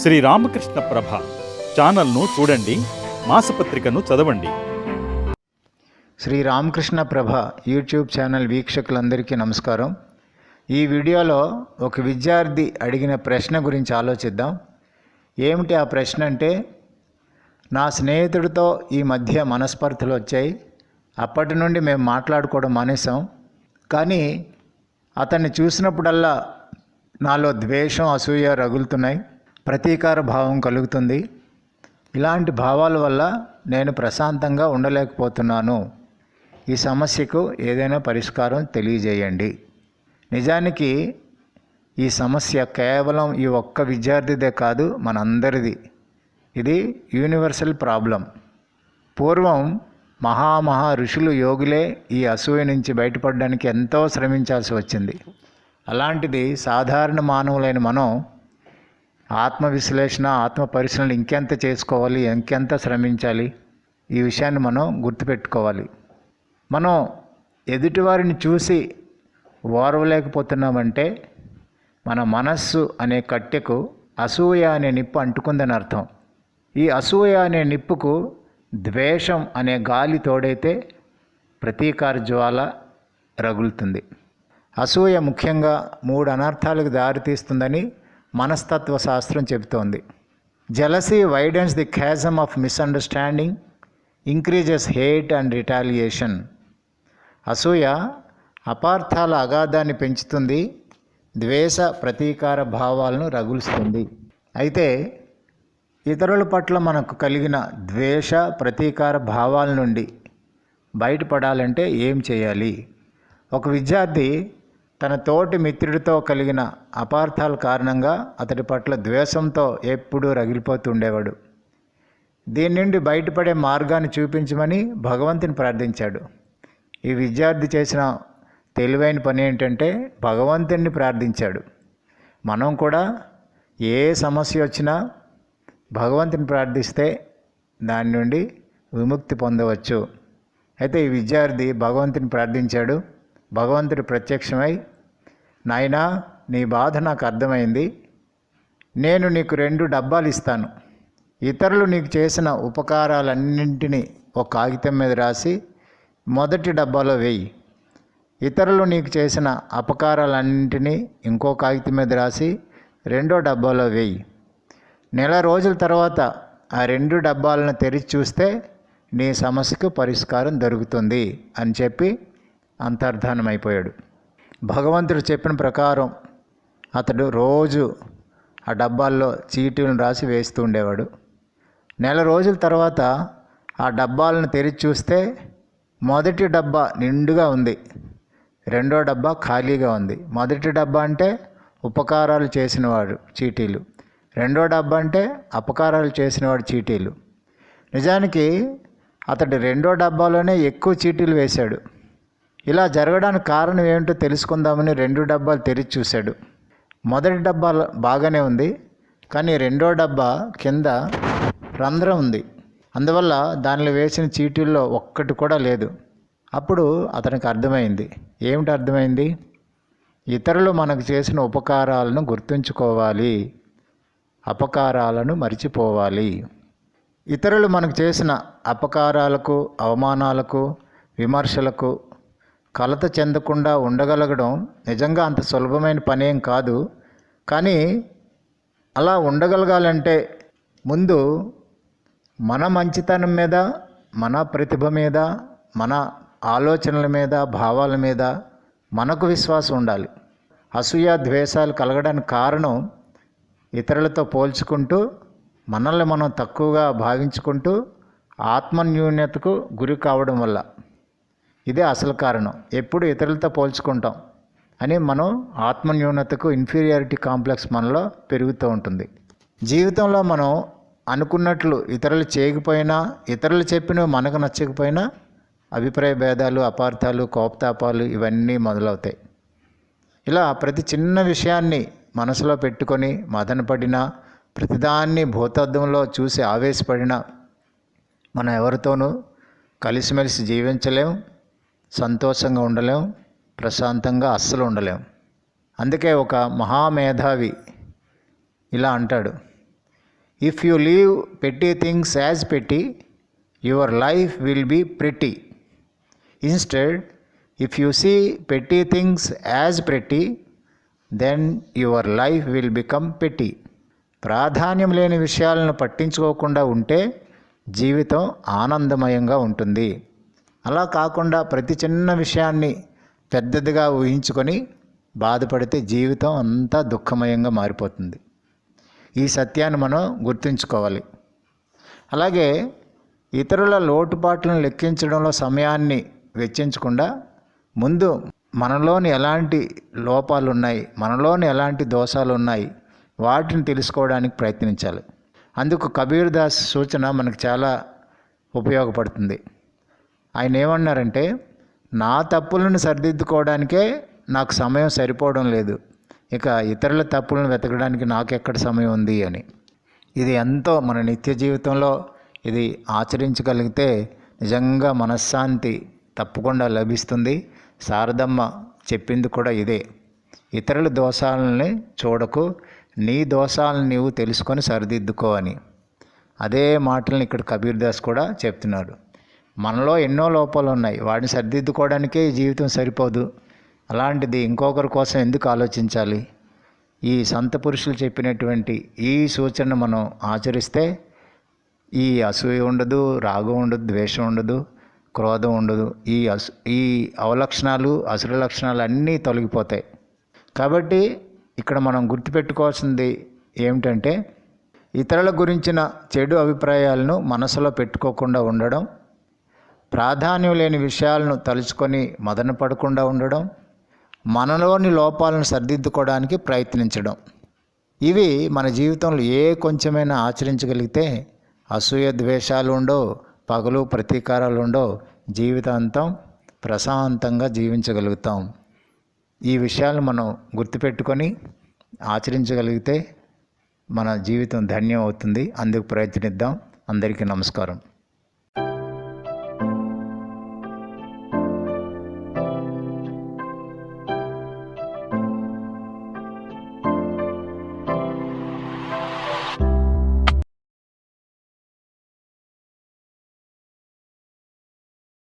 శ్రీ రామకృష్ణ ప్రభ ఛానల్ను చూడండి మాసపత్రికను చదవండి. శ్రీ రామకృష్ణ ప్రభ యూట్యూబ్ ఛానల్ వీక్షకులందరికీ నమస్కారం. ఈ వీడియోలో ఒక విద్యార్థి అడిగిన ప్రశ్న గురించి ఆలోచిద్దాం. ఏమిటి ఆ ప్రశ్న అంటే నా స్నేహితుడితో ఈ మధ్య మనస్పర్ధలు వచ్చాయి. అప్పటి నుండి మేము మాట్లాడుకోవడం మానేసాం కానీ అతన్ని చూసినప్పుడల్లా నాలో ద్వేషం అసూయ రగులుతున్నాయి. ప్రతీకార భావం కలుగుతుంది. ఇలాంటి భావాల వల్ల నేను ప్రశాంతంగా ఉండలేకపోతున్నాను. ఈ సమస్యకు ఏదైనా పరిష్కారం తెలియజేయండి. నిజానికి ఈ సమస్య కేవలం ఈ ఒక్క విద్యార్థిదే కాదు మనందరిది. ఇది యూనివర్సల్ ప్రాబ్లం. పూర్వం మహామహా ఋషులు యోగులే ఈ అసూయ నుంచి బయటపడడానికి ఎంతో శ్రమించాల్సి వచ్చింది. అలాంటిది సాధారణ మానవులైన మనం ఆత్మ విశ్లేషణ ఆత్మ పరిశీలన ఇంకెంత చేసుకోవాలి ఇంకెంత శ్రమించాలి ఈ విషయాన్ని మనం గుర్తుపెట్టుకోవాలి. మనం ఎదుటివారిని చూసి ఓర్వలేకపోతున్నామంటే మన మనస్సు అనే కట్టెకు అసూయ అనే నిప్పు అంటుకుందని అర్థం. ఈ అసూయ అనే నిప్పుకు ద్వేషం అనే గాలి తోడైతే ప్రతీకార జ్వాల రగులుతుంది. అసూయ ముఖ్యంగా మూడు అనర్థాలకు దారితీస్తుందని మనస్తత్వ శాస్త్రం చెబుతోంది. Jealousy widens the chasm of misunderstanding increases hate and retaliation అసూయ అపార్థాల అగాధాన్ని పెంచుతుంది ద్వేష ప్రతీకార భావాలను రగులుస్తుంది. అయితే ఇతరుల పట్ల మనకు కలిగిన ద్వేష ప్రతీకార భావాల నుండి బయటపడాలంటే ఏం చేయాలి? ఒక విద్యార్థి తన తోటి మిత్రుడితో కలిగిన అపార్థాల కారణంగా అతడి పట్ల ద్వేషంతో ఎప్పుడూ రగిలిపోతుండేవాడు దీని నుండి బయటపడే మార్గాన్ని చూపించమని భగవంతుని ప్రార్థించాడు. ఈ విద్యార్థి చేసిన తెలివైన పని ఏంటంటే భగవంతుని ప్రార్థించాడు. మనం కూడా ఏ సమస్య వచ్చినా భగవంతుని ప్రార్థిస్తే దాని నుండి విముక్తి పొందవచ్చు. అయితే ఈ విద్యార్థి భగవంతుని ప్రార్థించాడు. భగవంతుడు ప్రత్యక్షమై నాయనా నీ బాధ నాకు అర్థమైంది. నేను నీకు రెండు డబ్బాలు ఇస్తాను. ఇతరులు నీకు చేసిన ఉపకారాలన్నింటినీ ఒక కాగితం మీద రాసి మొదటి డబ్బాలో వేయి. ఇతరులు నీకు చేసిన అపకారాలన్నింటినీ ఇంకో కాగితం మీద రాసి రెండో డబ్బాలో వేయి. నెల రోజుల తర్వాత ఆ రెండు డబ్బాలను తెరిచి చూస్తే నీ సమస్యకు పరిష్కారం దొరుకుతుంది అని చెప్పి అంతర్ధానమైపోయాడు. భగవంతుడు చెప్పిన ప్రకారం అతడు రోజు ఆ డబ్బాల్లో చీటీలను రాసి వేస్తూ ఉండేవాడు. నెల రోజుల తర్వాత ఆ డబ్బాలను తెరిచి చూస్తే మొదటి డబ్బా నిండుగా ఉంది. రెండో డబ్బా ఖాళీగా ఉంది. మొదటి డబ్బా అంటే ఉపకారాలు చేసినవాడు చీటీలు. రెండో డబ్బా అంటే అపకారాలు చేసినవాడు చీటీలు. నిజానికి అతడు రెండో డబ్బాలోనే ఎక్కువ చీటీలు వేశాడు. ఇలా జరగడానికి కారణం ఏమిటో తెలుసుకుందామని రెండు డబ్బాలు తెరిచి చూశాడు. మొదటి డబ్బా బాగానే ఉంది కానీ రెండో డబ్బా కింద రంధ్రం ఉంది. అందువల్ల దానిలో వేసిన చీటీల్లో ఒక్కటి కూడా లేదు. అప్పుడు అతనికి అర్థమైంది. ఏమిటి అర్థమైంది? ఇతరులు మనకు చేసిన ఉపకారాలను గుర్తుంచుకోవాలి అపకారాలను మరిచిపోవాలి. ఇతరులు మనకు చేసిన అపకారాలకు అవమానాలకు విమర్శలకు కలత చెందకుండా ఉండగలగడం నిజంగా అంత సులభమైన పనేం కాదు. కానీ అలా ఉండగలగాలంటే ముందు మన మంచితనం మీద మన ప్రతిభ మీద మన ఆలోచనల మీద భావాల మీద మనకు విశ్వాసం ఉండాలి. అసూయ ద్వేషాలు కలగడానికి కారణం ఇతరులతో పోల్చుకుంటూ మనల్ని మనం తక్కువగా భావించుకుంటూ ఆత్మన్యూన్యతకు గురి కావడం వల్ల. ఇదే అసలు కారణం. ఎప్పుడు ఇతరులతో పోల్చుకుంటాం అని మనం ఆత్మన్యూనతకు ఇన్ఫీరియారిటీ కాంప్లెక్స్ మనలో పెరుగుతూ ఉంటుంది. జీవితంలో మనం అనుకున్నట్లు ఇతరులు చేయకపోయినా ఇతరులు చెప్పినవి మనకు నచ్చకపోయినా అభిప్రాయ భేదాలు అపార్థాలు కోపతాపాలు ఇవన్నీ మొదలవుతాయి. ఇలా ప్రతి చిన్న విషయాన్ని మనసులో పెట్టుకొని మదనపడినా ప్రతిదాన్ని భూతద్దంలో చూసి ఆవేశపడినా మనం ఎవరితోనూ కలిసిమెలిసి జీవించలేం. సంతోషంగా ఉండలేం ప్రశాంతంగా అస్సలు ఉండలేం. అందుకే ఒక మహామేధావి ఇలా అంటాడు if you leave petty things as petty your life will be pretty instead if you see petty things as pretty then your life will become petty ప్రాధాన్యం లేని విషయాలను పట్టించుకోకుండా ఉంటే జీవితం ఆనందమయంగా ఉంటుంది. అలా కాకుండా ప్రతి చిన్న విషయాన్ని పెద్దదిగా ఊహించుకొని బాధపడితే జీవితం అంతా దుఃఖమయంగా మారిపోతుంది. ఈ సత్యాన్ని మనం గుర్తుంచుకోవాలి. అలాగే ఇతరుల లోటుపాట్లను లెక్కించడంలో సమయాన్ని వెచ్చించకుండా ముందు మనలోని ఎలాంటి లోపాలు ఉన్నాయి మనలోని ఎలాంటి దోషాలు ఉన్నాయి వాటిని తెలుసుకోవడానికి ప్రయత్నించాలి. అందుకు కబీర్ దాస్ సూచన మనకు చాలా ఉపయోగపడుతుంది. ఆయన ఏమన్నారంటే నా తప్పులను సరిదిద్దుకోవడానికే నాకు సమయం సరిపోవడం లేదు. ఇక ఇతరుల తప్పులను వెతకడానికి నాకు ఎక్కడ సమయం ఉంది అని. ఇది ఎంతో మన నిత్య జీవితంలో ఇది ఆచరించగలిగితే నిజంగా మనశ్శాంతి తప్పకుండా లభిస్తుంది. శారదమ్మ చెప్పింది కూడా ఇదే. ఇతరుల దోషాలని చూడకు నీ దోషాలను నీవు తెలుసుకొని సరిదిద్దుకో అని. అదే మాటలను ఇక్కడ కబీర్ దాస్ కూడా చెప్తున్నాడు. మనలో ఎన్నో లోపాలు ఉన్నాయి. వాటిని సరిదిద్దుకోవడానికే జీవితం సరిపోదు. అలాంటిది ఇంకొకరి కోసం ఎందుకు ఆలోచించాలి? ఈ సంత పురుషులు చెప్పినటువంటి ఈ సూచనను మనం ఆచరిస్తే ఈ అసూయ ఉండదు రాగం ఉండదు ద్వేషం ఉండదు క్రోధం ఉండదు. ఈ అసు ఈ అవలక్షణాలు అసుర లక్షణాలు అన్నీ తొలగిపోతాయి. కాబట్టి ఇక్కడ మనం గుర్తుపెట్టుకోవాల్సింది ఏమిటంటే ఇతరుల గురించిన చెడు అభిప్రాయాలను మనసులో పెట్టుకోకుండా ఉండడం ప్రాధాన్యం లేని విషయాలను తలుచుకొని మదన పడకుండా ఉండడం మనలోని లోపాలను సరిదిద్దుకోవడానికి ప్రయత్నించడం. ఇవి మన జీవితంలో ఏ కొంచెమైనా ఆచరించగలిగితే అసూయ ద్వేషాలు ఉండో పగలు ప్రతీకారాలు ఉండో జీవితాంతం ప్రశాంతంగా జీవించగలుగుతాం. ఈ విషయాలు మనం గుర్తుపెట్టుకొని ఆచరించగలిగితే మన జీవితం ధన్యం అవుతుంది. అందుకు ప్రయత్నిద్దాం. అందరికీ నమస్కారం.